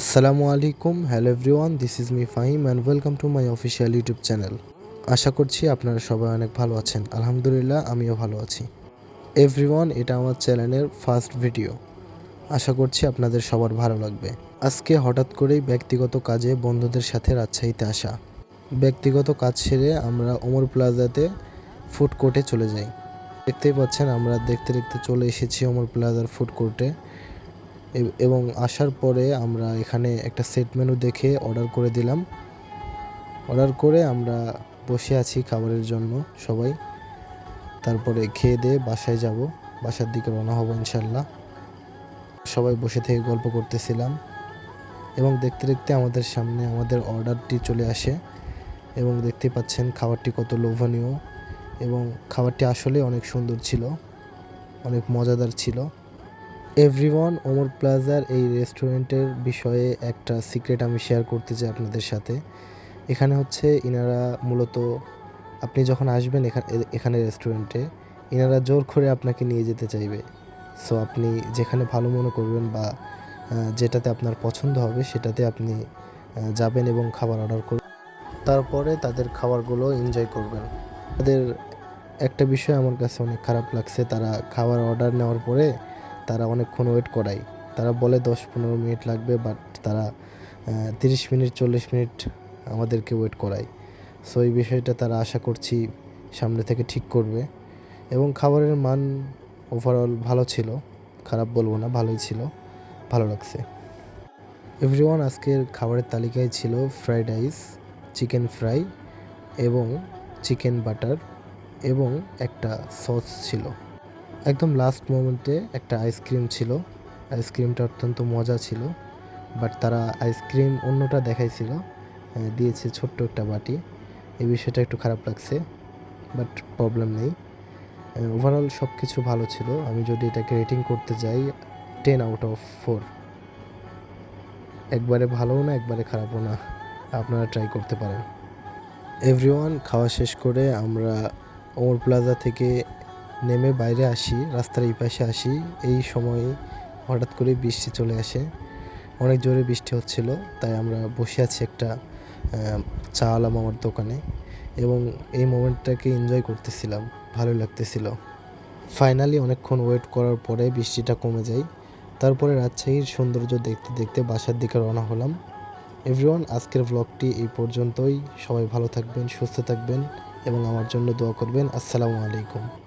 আসসালামু আলাইকুম, hello everyone, this is me Fahim and welcome to my official YouTube channel আশা করছি আপনারা সবাই অনেক ভালো আছেন। আলহামদুলিল্লাহ, আমিও ভালো আছি। এভরিওয়ান, এটা আমার চ্যানেলের ফার্স্ট ভিডিও আশা করছি আপনাদের সবার ভালো লাগবে। আজকে হঠাৎ করেই ব্যক্তিগত কাজে বন্ধুদের সাথে রাজশাহীতে আসা। ব্যক্তিগত কাজ সেরে আমরা ওমর প্লাজাতে ফুড কোর্টে চলে যাই। দেখতেই পাচ্ছেন, আমরা দেখতে দেখতে চলে এসেছি ওমর প্লাজার ফুড কোর্টে। এব- আসার পরে আমরা এখানে একটা সেট মেনু দেখে অর্ডার করে দিলাম। অর্ডার করে আমরা বসে আছি খাবারের জন্য সবাই। তারপরে খেয়ে দিয়ে বাসায় যাব। বাসার দিকে রওনা হব ইনশাল্লাহ সবাই বসে থেকে গল্প করতেছিলাম এবং দেখতে দেখতে আমাদের সামনে আমাদের অর্ডারটি চলে আসে এবং দেখতে পাচ্ছেন খাবারটি কত লোভনীয় এবং খাবারটি আসলে অনেক সুন্দর ছিল, অনেক মজাদার ছিল। এভরিওয়ান ওমর প্লাজার এই রেস্টুরেন্টের বিষয়ে একটা সিক্রেট আমি শেয়ার করতে চাই আপনাদের সাথে। এখানে হচ্ছে ইনারা মূলত, আপনি যখন আসবেন এখানে এখানে রেস্টুরেন্টে ইনারা জোর করে আপনাকে নিয়ে যেতে চাইবে। সো আপনি যেখানে ভালো মনে করবেন বা যেটাতে আপনার পছন্দ হবে সেটাতে আপনি যাবেন এবং খাবার অর্ডার করবেন তারপরে তাদের খাবারগুলো এনজয় করবেন। তাদের একটা বিষয় আমার কাছে অনেক খারাপ লাগছে, তারা খাবার অর্ডার নেওয়ার পরে তারা অনেকক্ষণ ওয়েট করায়। তারা বলে দশ পনেরো মিনিট লাগবে বাট তারা তিরিশ মিনিট, চল্লিশ মিনিট আমাদেরকে ওয়েট করায়। সো এই বিষয়টা তারা আশা করছি সামনে থেকে ঠিক করবে। এবং খাবারের মান ওভারঅল ভালো ছিল। খারাপ বলব না, ভালোই ছিল। ভালো লাগছে। এভরিওয়ান আজকের খাবারের তালিকায় ছিল ফ্রাইড রাইস চিকেন ফ্রাই এবং চিকেন বাটার এবং একটা সস ছিল। একদম লাস্ট মোমেন্টে একটা আইসক্রিম ছিল। আইসক্রিমটা অত্যন্ত মজা ছিল। বাট তারা আইসক্রিম অন্যটা দেখাইছিল। দিয়েছে ছোট্ট একটা বাটি। এই বিষয়টা একটু খারাপ লাগছে বাট প্রবলেম নেই। ওভারঅল সব কিছু ভালো ছিল। আমি যদি এটাকে রেটিং করতে যাই টেন আউট অফ ফোর একবারে ভালোও না, একবারে খারাপও না। আপনারা ট্রাই করতে পারেন। এভরিওয়ান খাওয়া শেষ করে আমরা ওমর প্লাজা থেকে নেমে বাইরে আসি রাস্তার এই পাশে আসি। এই সময় হঠাৎ করে বৃষ্টি চলে আসে। অনেক জোরে বৃষ্টি হচ্ছিল তাই আমরা বসে আছি একটা আহ, চা আলা মামার দোকানে এবং এই মোমেন্টটাকে এনজয় করতেছিলাম ভালো লাগতেছিল। ফাইনালি অনেকক্ষণ ওয়েট করার পরে বৃষ্টিটা কমে যায়। তারপরে রাজশাহীর সৌন্দর্য দেখতে দেখতে বাসার দিকে রওনা হলাম। এভরিওয়ান আজকের ব্লগটি এই পর্যন্তই। সবাই ভালো থাকবেন সুস্থ থাকবেন এবং আমার জন্য দোয়া করবেন। আসসালামু আলাইকুম।